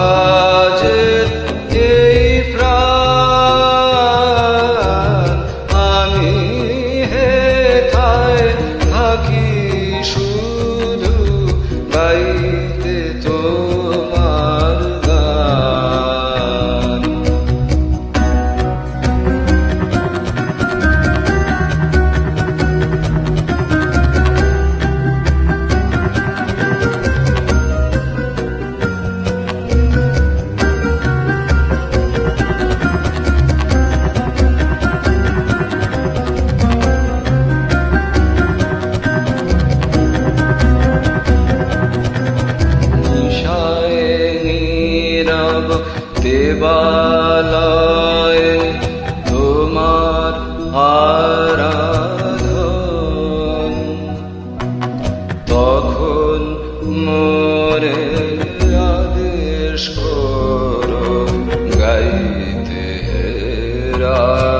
Oh, dear. মোরে আদেশ করো গাইতে রাজ